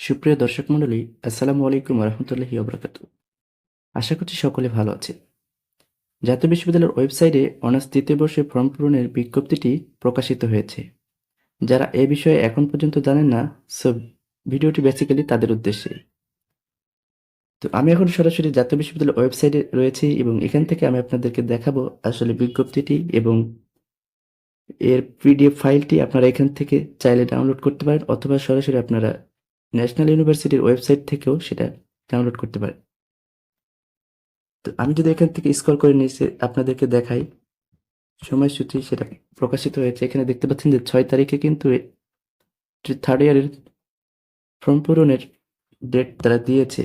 সুপ্রিয় দর্শক মণ্ডলী, আসসালামু আলাইকুম রহমতুল্লাহি ওবরাকাত আশা করছি সকলে ভালো আছে জাতীয় বিশ্ববিদ্যালয়ের ওয়েবসাইটে অনার্স তৃতীয় বর্ষে ফর্ম পূরণের বিজ্ঞপ্তিটি প্রকাশিত হয়েছে। যারা এ বিষয়ে এখন পর্যন্ত জানেন না, সো ভিডিওটি বেসিক্যালি তাদের উদ্দেশ্যে তো আমি এখন সরাসরি জাতীয় বিশ্ববিদ্যালয়ের ওয়েবসাইটে রয়েছি এবং এখান থেকে আমি আপনাদেরকে দেখাবো আসলে বিজ্ঞপ্তিটি এবং এর পিডিএফ ফাইলটি আপনারা এখান থেকে চাইলে ডাউনলোড করতে পারেন অথবা সরাসরি আপনারা ন্যাশনাল ইউনিভার্সিটির ওয়েবসাইট থেকেও সেটা ডাউনলোড করতে পারে। তো আমি যদি এখান থেকে স্কল করে নিয়েছি আপনাদেরকে দেখাই। সময়সূচি সেটা প্রকাশিত হয়েছে। এখানে দেখতে পাচ্ছেন যে ছয় তারিখে কিন্তু থার্ড ইয়ারের ফর্ম পূরণের ডেট তারা দিয়েছে।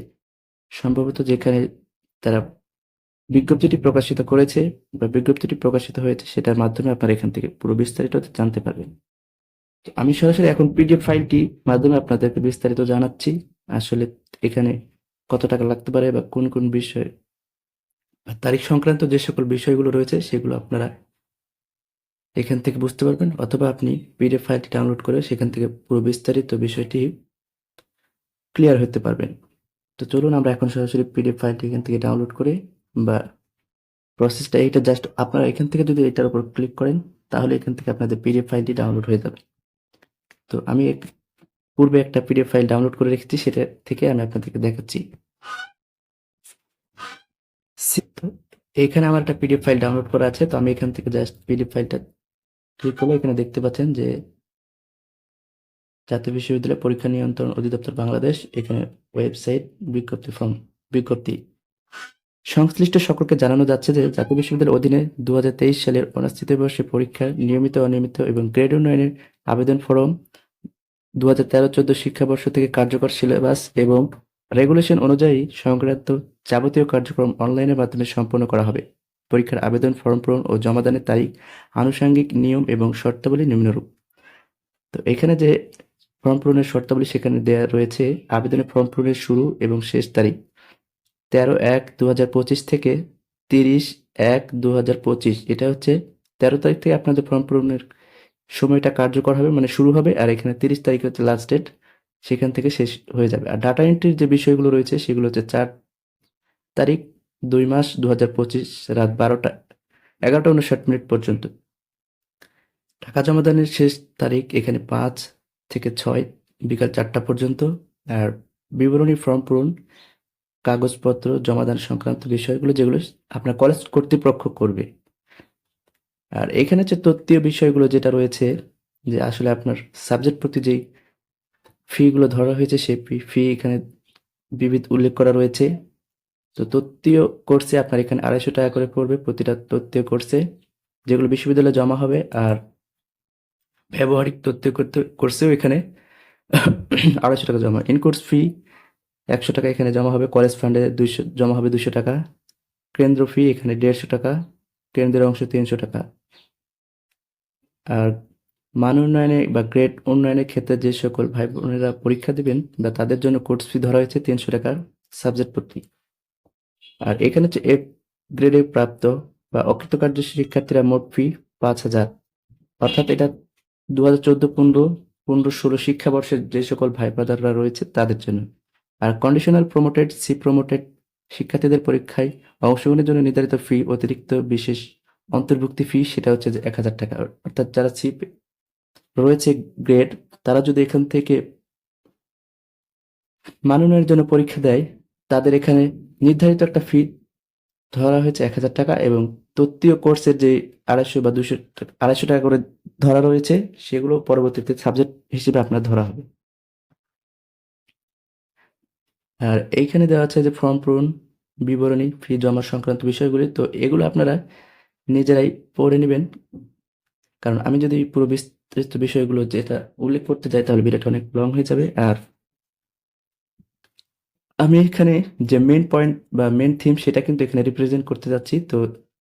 সম্ভবত যেখানে তারা বিজ্ঞপ্তিটি প্রকাশিত করেছে বা বিজ্ঞপ্তিটি প্রকাশিত হয়েছে, সেটার মাধ্যমে আপনারা এখান থেকে পুরো বিস্তারিত জানতে পারবেন। আমি সরাসরি এখন পিডিএফ ফাইলটি মাধ্যমে আপনাদেরকে বিস্তারিত জানাচ্ছি, আসলে এখানে কত টাকা লাগতে পারে বা কোন কোন বিষয় তারিখ সংক্রান্ত যে সকল বিষয়গুলো রয়েছে সেগুলো আপনারা এখান থেকে বুঝতে পারবেন, অথবা আপনি পিডিএফ ফাইলটি ডাউনলোড করে সেখান থেকে পুরো বিস্তারিত বিষয়টি ক্লিয়ার হতে পারবেন। তো চলুন আমরা এখন সরাসরি পিডিএফ ফাইলটি এখান থেকে ডাউনলোড করে বা প্রসেসটা এইটা জাস্ট আপনারা এখান থেকে যদি এটার উপর ক্লিক করেন, তাহলে এখান থেকে আপনাদের পিডিএফ ফাইলটি ডাউনলোড হয়ে যাবে। তো আমি পূর্বে একটা পিডিএফ ফাইল ডাউনলোড করে রেখেছি, সেটা থেকে আমি আপনাদেরকে দেখাচ্ছি। এখানে আমার একটা পিডিএফ ফাইল ডাউনলোড করা আছে, তো আমি এখান থেকে জাস্ট পিডিএফ ফাইলটা ক্লিক করলে এখানে দেখতে পাচ্ছেন যে জাতীয় বিশ্ববিদ্যালয় পরীক্ষা নিয়ন্ত্রণ অধিদপ্তর বাংলাদেশ, এখানে ওয়েবসাইট বিজ্ঞপ্তি ফর্ম, বিজ্ঞপ্তি। সংশ্লিষ্ট সকলকে জানানো যাচ্ছে যে জাতীয় বিশ্ববিদ্যালয়ের অধীনে দু হাজার তেইশ সালের অনার্স তৃতীয় বর্ষে পরীক্ষা নিয়মিত, অনিয়মিত এবং গ্রেড উন্নয়নের আবেদন ফরম দু হাজার তেরো চোদ্দ শিক্ষাবর্ষ থেকে কার্যকর সিলেবাস এবং রেগুলেশন অনুযায়ী সংক্রান্ত যাবতীয় কার্যক্রম অনলাইনের মাধ্যমে সম্পন্ন করা হবে। পরীক্ষার আবেদন ফর্ম পূরণ ও জমাদানের তারিখ, আনুষঙ্গিক নিয়ম এবং শর্তাবলী নিম্নরূপ। তো এখানে যে ফর্ম পূরণের শর্তাবলী সেখানে দেওয়া রয়েছে, আবেদনের ফর্ম পূরণের শুরু এবং শেষ তারিখ, তেরো এক দু পঁচিশ থেকে তিরিশ এক দু পঁচিশ। এটা হচ্ছে তেরো তারিখ থেকে আপনাদের ফর্ম পূরণের সময়টা কার্যকর হবে মানে শুরু হবে, আর এখানে তিরিশ তারিখ হচ্ছে লাস্ট ডেট সেখান থেকে শেষ হয়ে যাবে। আর ডাটা এন্ট্রির যে বিষয়গুলো রয়েছে, সেগুলো হচ্ছে চার তারিখ, দুই মাস দু হাজার পঁচিশ, রাত বারোটা, এগারোটা উনষাট মিনিট পর্যন্ত। টাকা জমাদানের শেষ তারিখ এখানে পাঁচ থেকে ছয়, বিকাল চারটা পর্যন্ত। আর বিবরণী ফর্ম পূরণ, কাগজপত্র জমাদান সংক্রান্ত বিষয়গুলো যেগুলো আপনার কলেজ কর্তৃপক্ষ করবে। আর এখানে যে তত্ত্বীয় বিষয়গুলো যেটা রয়েছে, যে আসলে আপনার সাবজেক্ট প্রতি যেই ফিগুলো ধরা হয়েছে, সেই ফি এখানে বিবিধ উল্লেখ করা রয়েছে। তো তত্ত্বীয় কোর্সে আপনার এখানে আড়াইশো টাকা করে পড়বে প্রতিটা তত্ত্বীয় কোর্সে যেগুলো বিশ্ববিদ্যালয়ে জমা হবে। আর ব্যবহারিক তত্ত্বীয় কোর্সেও এখানে আড়াইশো টাকা জমা ইন কোর্স ফি একশো টাকা এখানে জমা হবে কলেজ ফান্ডে দুইশো, জমা হবে দুশো টাকা, কেন্দ্র ফি এখানে দেড়শো টাকা, কেন্দ্রের অংশ তিনশো টাকা। আর মান উন্নয়নে বা গ্রেড উন্নয়নের ক্ষেত্রে যে সকল ভাই বোনেরা পরীক্ষা দেবেন বা তাদের জন্য কোর্স ফি ধরা হয়েছে তিনশো টাকার সাবজেক্ট প্রতি। আর এখানে হচ্ছে এফ গ্রেডে প্রাপ্ত বা অকৃতকার্য শিক্ষার্থীরা মোট ফি পাঁচ হাজার। অর্থাৎ এটা দু হাজার চোদ্দ পনেরো পনেরো ষোলো শিক্ষাবর্ষের যে সকল ভাই ব্রাদাররা রয়েছে তাদের জন্য। আর কন্ডিশনাল প্রমোটেড সি প্রমোটেড শিক্ষার্থীদের পরীক্ষায় অংশগ্রহণের জন্য নির্ধারিত ফি অতিরিক্ত বিশেষ অন্তর্ভুক্তি ফি সেটা হচ্ছে যে এক হাজার টাকা। অর্থাৎ যারা সি রয়েছে গ্রেড তারা যদি এখান থেকে মাননের জন্য পরীক্ষা দেয়, তাদের এখানে নির্ধারিত একটা ফি ধরা হয়েছে এক হাজার টাকা এবং তত্ত্বীয় কোর্সের যে আড়াইশো বা দুশো আড়াইশো টাকা করে ধরা রয়েছে, সেগুলো পরবর্তীতে সাবজেক্ট হিসেবে আপনার ধরা হবে। আর এইখানে দেওয়া আছে যে ফর্ম পূরণ, বিবরণী ফি জমা সংক্রান্ত বিষয়গুলি। তো এগুলো আপনারা নিজেরাই পড়ে নেবেন। কারণ আমি যদি পুরো বিস্তারিত বিষয়গুলো যেটা উল্লেখ করতে যাই, তাহলে ভিডিওটা অনেক লং হয়ে যাবে। আর আমি এখানে যে মেন পয়েন্ট বা মেন থিম সেটা কিন্তু এখানে রিপ্রেজেন্ট করতে যাচ্ছি। তো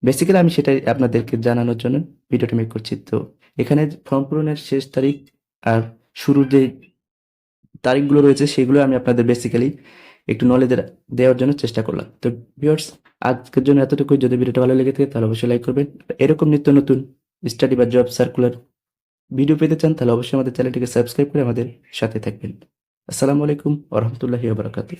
বেসিক্যালি আমি সেটাই আপনাদেরকে জানানোর জন্য ভিডিওটা মেক করছি। তো এখানে ফর্ম পূরণের শেষ তারিখ আর শুরুর যে তারিখগুলো রয়েছে, সেগুলো আমি আপনাদের বেসিক্যালি একটু নলেজ দেওয়ার জন্য চেষ্টা করলাম। তো ভিউয়ার্স আজকের জন্য এতটুকুই। যদি ভিডিওটা ভালো লেগে থাকে, তাহলে অবশ্যই লাইক করবেন। এরকম নিত্য নতুন স্টাডি বা জব সার্কুলার ভিডিও পেতে চান, তাহলে অবশ্যই আমাদের চ্যানেলটিকে সাবস্ক্রাইব করে আমাদের সাথে থাকবেন। আসসালামু আলাইকুম ওরহমতুল্লাহি ওবরাকাতুহ